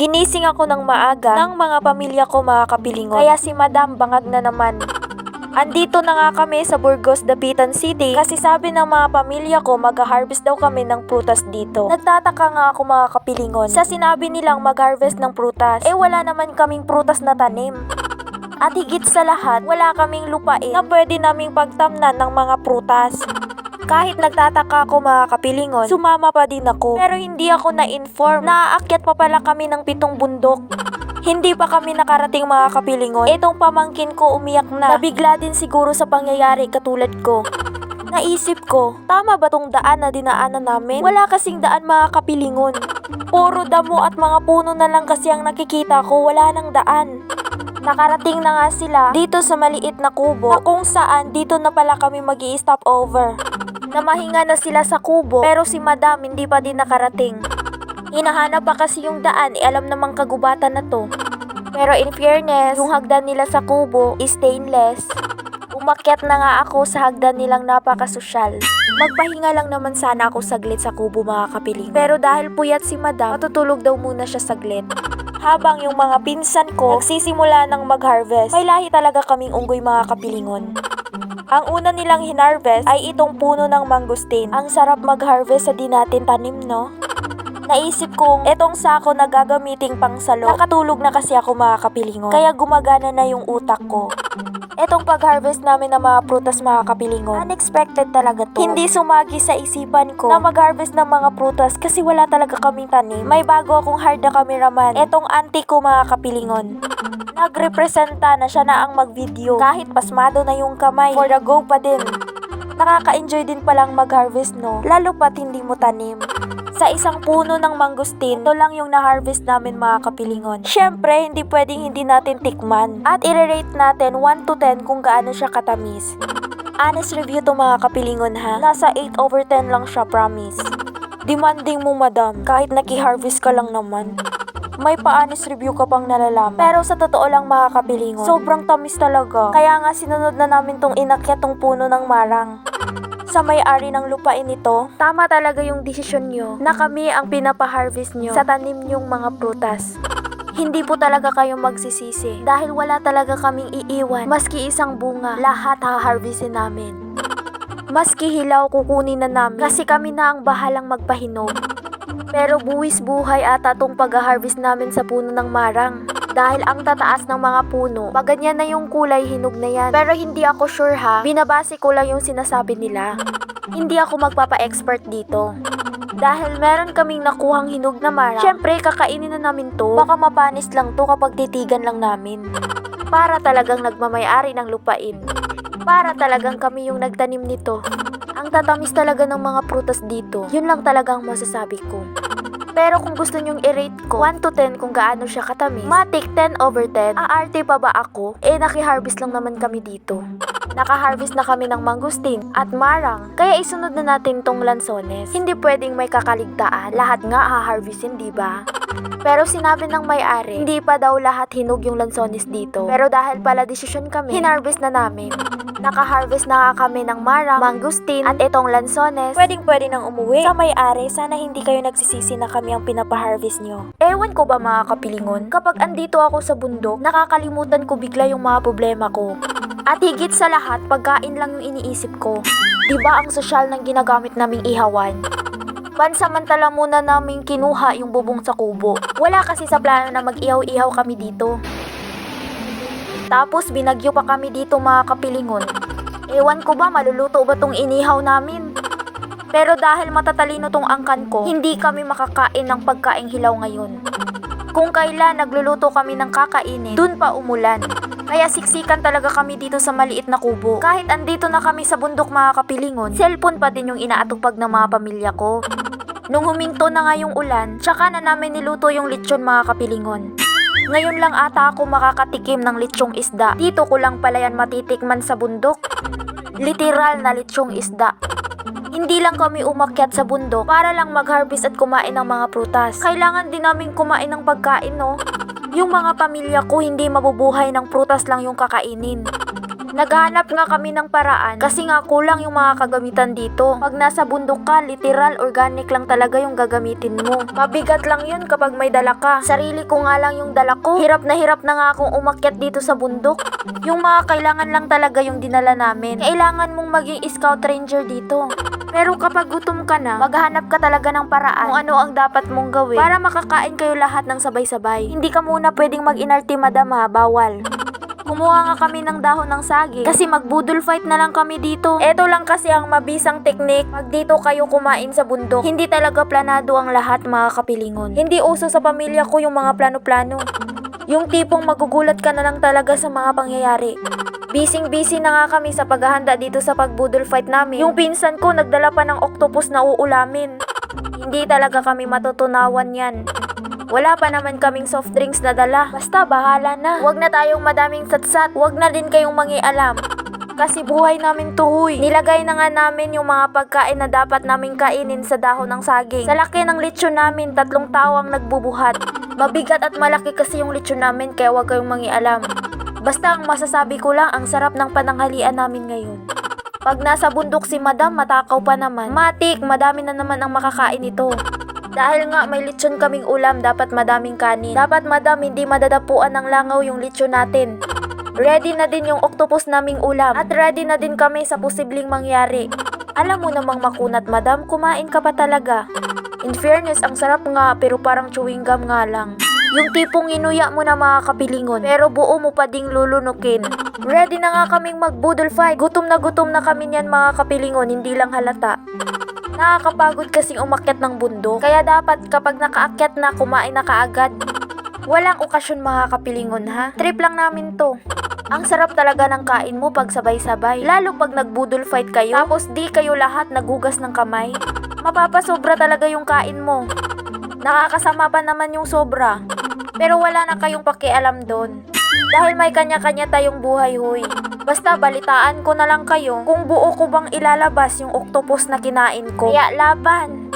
Ginising ako ng maaga ng mga pamilya ko mga kapilingon. Kaya si Madam bangag na naman. Andito na nga kami sa Burgos, Dapitan City kasi sabi ng mga pamilya ko mag-harvest daw kami ng prutas dito. Nagtataka nga ako mga kapilingon sa sinabi nilang mag-harvest ng prutas. Eh wala naman kaming prutas na tanim. At higit sa lahat, wala kaming lupain na pwede naming pagtamnan ng mga prutas. Kahit nagtataka ako mga kapilingon, sumama pa din ako. Pero hindi ako na-inform na aakyat pa pala kami ng pitong bundok. Hindi pa kami nakarating mga kapilingon. Itong pamangkin ko umiyak na. Nabigla din siguro sa pangyayari katulad ko. Naisip ko, tama ba tong daan na dinaanan namin? Wala kasing daan mga kapilingon. Puro damo at mga puno na lang kasi ang nakikita ko, wala nang daan. Nakarating na nga sila dito sa maliit na kubo na kung saan dito na pala kami mag stop over. Namahinga na sila sa kubo pero si madam hindi pa din nakarating. Hinahanap pa kasi yung daan, eh alam namang kagubatan na to. Pero in fairness, yung hagdan nila sa kubo is stainless. Umakyat na nga ako sa hagdan nilang napakasosyal. Magpahinga lang naman sana ako saglit sa kubo mga kapiling. Pero dahil puyat si madam, matutulog daw muna siya saglit. Habang yung mga pinsan ko nagsisimula ng mag-harvest, may lahi talaga kaming unggoy mga kapilingon. Ang una nilang hinarvest ay itong puno ng mangustin. Ang sarap mag-harvest sa di natin tanim, no? Naisip kong etong sako na gagamiting pangsalo. Nakatulog na kasi ako mga kapilingon. Kaya gumagana na yung utak ko. Etong pag-harvest namin ng mga prutas mga kapilingon. Unexpected talaga to. Hindi sumagi sa isipan ko na mag-harvest ng mga prutas kasi wala talaga kaming tanim. May bago akong hard na cameraman. Etong auntie ko mga kapilingon. Nagrepresenta na siya na ang mag-video. Kahit pasmado na yung kamay. For the go pa din. Nakaka-enjoy din palang mag-harvest no. Lalo pat hindi mo tanim. Sa isang puno ng mangustin, ito lang yung na-harvest namin mga kapilingon. Siyempre, hindi pwedeng hindi natin tikman. At i-rate natin 1 to 10 kung gaano siya katamis. Honest review to mga kapilingon ha. Nasa 8 over 10 lang siya, promise. Demanding mo madam, kahit naki-harvest ka lang naman. May pa-honest review ka pang nalalaman. Pero sa totoo lang mga sobrang tamis talaga. Kaya nga sinunod na namin tong inakyat tong puno ng marang sa may-ari ng lupain nito, tama talaga yung desisyon nyo na kami ang pinapa-harvest nyo sa tanim nyong mga prutas. Hindi po talaga kayo magsisisi dahil wala talaga kaming iiwan maski isang bunga, lahat ha-harvestin namin. Maski hilaw kukunin na namin kasi kami na ang bahalang magpahinog. Pero buwis buhay ata tong pag-harvest namin sa puno ng marang. Dahil ang tataas ng mga puno, pag na yung kulay, hinog na yan. Pero hindi ako sure ha, binabase ko lang yung sinasabi nila. Hindi ako magpapa-expert dito. Dahil meron kaming nakuhang hinog na marang, syempre kakainin na namin to. Baka mapanis lang to kapag titigan lang namin. Para talagang nagmamayari ng lupain. Para talagang kami yung nagtanim nito. Ang tatamis talaga ng mga prutas dito. Yun lang talagang masasabi ko. Pero kung gusto nyong i-rate ko 1 to 10 kung gaano siya katamis, matik 10 over 10, aarte pa ba ako? Eh naki-harvest lang naman kami dito. Naka-harvest na kami ng mangustin at marang, kaya isunod na natin tong lansones. Hindi pwedeng may kakaligtaan, lahat nga ha-harvestin, di ba? Pero sinabi ng may-ari, hindi pa daw lahat hinog yung lansones dito. Pero dahil pala desisyon kami, hinarvest na namin. Naka-harvest na kami ng marang, mangustin, at itong lansones. Pwedeng pwede nang umuwi. Sa may-ari, sana hindi kayo nagsisisi na kami ang pinapaharvest nyo. Ewan ko ba mga kapilingon, kapag andito ako sa bundok, nakakalimutan ko bigla yung mga problema ko. At higit sa lahat, pagkain lang yung iniisip ko. Diba ang sosyal ng ginagamit naming ihawan? Pansamantala muna namin kinuha yung bubong sa kubo. Wala kasi sa plano na mag-ihaw-ihaw kami dito. Tapos binagyo pa kami dito mga kapilingon. Ewan ko ba maluluto ba tong inihaw namin? Pero dahil matatalino tong angkan ko, hindi kami makakain ng pagkaing hilaw ngayon. Kung kailan nagluluto kami ng kakainin, dun pa umulan. Kaya siksikan talaga kami dito sa maliit na kubo. Kahit andito na kami sa bundok mga kapilingon, cellphone pa din yung inaatupag ng mga pamilya ko. Nung huminto na nga yung ulan, tsaka na namin niluto yung lechon mga kapilingon. Ngayon lang ata ako makakatikim ng lechong isda. Dito ko lang pala yan matitikman sa bundok. Literal na lechong isda. Hindi lang kami umakyat sa bundok para lang mag-harvest at kumain ng mga prutas. Kailangan din namin kumain ng pagkain, no? Yung mga pamilya ko hindi mabubuhay ng prutas lang yung kakainin. Naghahanap nga kami ng paraan kasi nga kulang yung mga kagamitan dito. Pag nasa bundok ka, literal organic lang talaga yung gagamitin mo. Mabigat lang yun kapag may dala ka. Sarili ko nga lang yung dala ko. Hirap na hirap na nga akong umakyat dito sa bundok. Yung mga kailangan lang talaga yung dinala namin. Kailangan mong maging scout ranger dito. Pero kapag gutom ka na, maghanap ka talaga ng paraan kung ano ang dapat mong gawin para makakain kayo lahat ng sabay-sabay. Hindi ka muna pwedeng mag-inarti madam ha, bawal. Kumuha nga kami ng dahon ng saging kasi magbudol fight na lang kami dito. Ito lang kasi ang mabisang teknik pag dito kayo kumain sa bundok. Hindi talaga planado ang lahat mga kapilingon. Hindi uso sa pamilya ko yung mga plano-plano. Yung tipong magugulat ka na lang talaga sa mga pangyayari. Bising-busy na nga kami sa paghahanda dito sa pagbudol fight namin. Yung pinsan ko nagdala pa ng octopus na uulamin. Hindi talaga kami matutunawan yan. Wala pa naman kaming soft drinks na dala. Basta bahala na. Huwag na tayong madaming satsat. Huwag na din kayong mangialam. Kasi buhay namin tuhoy. Nilagay na nga namin yung mga pagkain na dapat naming kainin sa dahon ng saging. Sa laki ng lechon namin, tatlong tao ang nagbubuhat. Mabigat at malaki kasi yung lechon namin kaya huwag kayong mangialam. Basta ang masasabi ko lang, ang sarap ng pananghalian namin ngayon. Pag nasa bundok si madam, matakaw pa naman. Matik, madami na naman ang makakain ito. Dahil nga may lechon kaming ulam, dapat madaming kanin. Dapat madam, hindi madadapuan ng langaw yung lechon natin. Ready na din yung octopus naming ulam. At ready na din kami sa posibleng mangyari. Alam mo namang makunat madam, kumain ka pa talaga. In fairness, ang sarap nga pero parang chewing gum nga lang. Yung tipong inuya mo na mga kapilingon, pero buo mo pa ding lulunukin. Ready na nga kaming magbudol fight. Gutom na gutom na kami niyan mga kapilingon, hindi lang halata. Nakakapagod kasing umakyat ng bundok, kaya dapat kapag nakaakyat na, kumain na kaagad. Walang okasyon mga kapilingon ha, trip lang namin to. Ang sarap talaga ng kain mo pag sabay-sabay, lalo pag nagbudol fight kayo, tapos di kayo lahat nagugas ng kamay. Mapapasobra talaga yung kain mo. Nakakasama pa naman yung sobra. Pero wala na kayong pakialam doon. Dahil may kanya-kanya tayong buhay huy. Basta balitaan ko na lang kayo kung buo ko bang ilalabas yung octopus na kinain ko. Kaya laban!